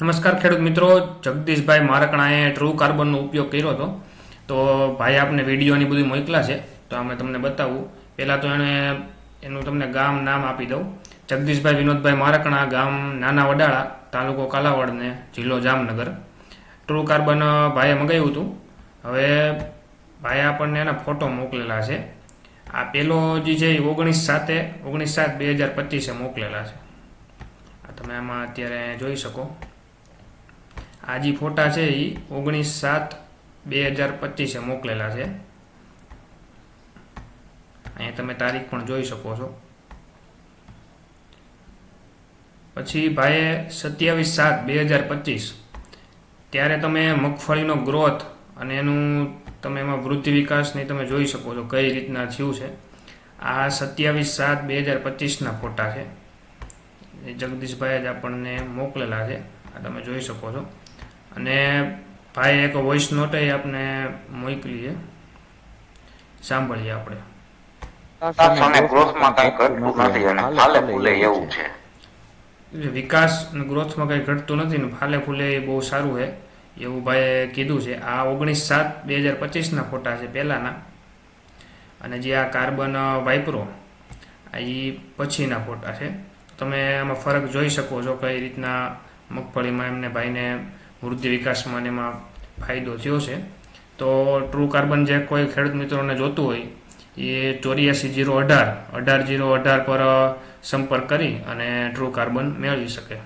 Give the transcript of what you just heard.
નમસ્કાર ખેડૂત મિત્રો, જગદીશભાઈ મારકણાએ ટ્રુ કાર્બનનો ઉપયોગ કર્યો હતો. તો ભાઈ આપને વિડીયોની બધું મોકલા છે, તો અમે તમને બતાવું. પહેલાં તો એણે એનું તમને ગામ નામ આપી દઉં. જગદીશભાઈ વિનોદભાઈ મારકણા ગામ નાના વડાળા, તાલુકો કાલાવડ ને જિલ્લો જામનગર. ટ્રુ કાર્બન ભાઈએ મંગાવ્યું હતું. હવે ભાઈ આપણને એના ફોટો મોકલેલા છે. આ પેલો જે છે એ ઓગણીસ સાતે, ઓગણીસ સાત બે હજાર પચીસે મોકલેલા છે. તમે આમાં અત્યારે જોઈ શકો. આ જે ફોટા છે એ ઓગણીસ સાત બે હજાર પચીસે મોકલેલા છે. અહીંયા તમે તારીખ પણ જોઈ શકો છો. પછી ભાઈએ સત્યાવીસ સાત બે હજાર પચીસ. ત્યારે તમે મગફળીનો ગ્રોથ અને એનું તમે એમાં વૃદ્ધિ વિકાસની તમે જોઈ શકો છો કઈ રીતના થયું છે. આ સત્યાવીસ સાત બે હજાર પચીસના ફોટા છે. જગદીશભાઈ જ આપણને મોકલેલા છે. આ તમે જોઈ શકો છો. અને ભાઈ એક વોઇસ નોટ આપને મોકલી છે. સાંભળીએ આપણે. વિકાસ ગ્રોથમાં કઈ ઘટતું નથી ને ફાલે ફૂલે એ બહુ સારું છે. એવું ભાઈએ કીધું છે. આ ઓગણીસ સાત બે હજાર પચીસના ફોટા છે પહેલાંના. અને જે આ કાર્બન વાઇપરો આ એ પછીના ફોટા છે. તમે આમાં ફરક જોઈ શકો છો કઈ રીતના મગફળીમાં એમને ભાઈને વૃદ્ધિ વિકાસમાં એમાં ફાયદો થયો છે. તો ટ્રુ કાર્બન જે કોઈ ખેડૂત મિત્રોને જોતું હોય, એ ચોર્યાસી જીરો અઢાર અઢાર જીરો અઢાર પર સંપર્ક કરી અને ટ્રુ કાર્બન મેળવી શકે.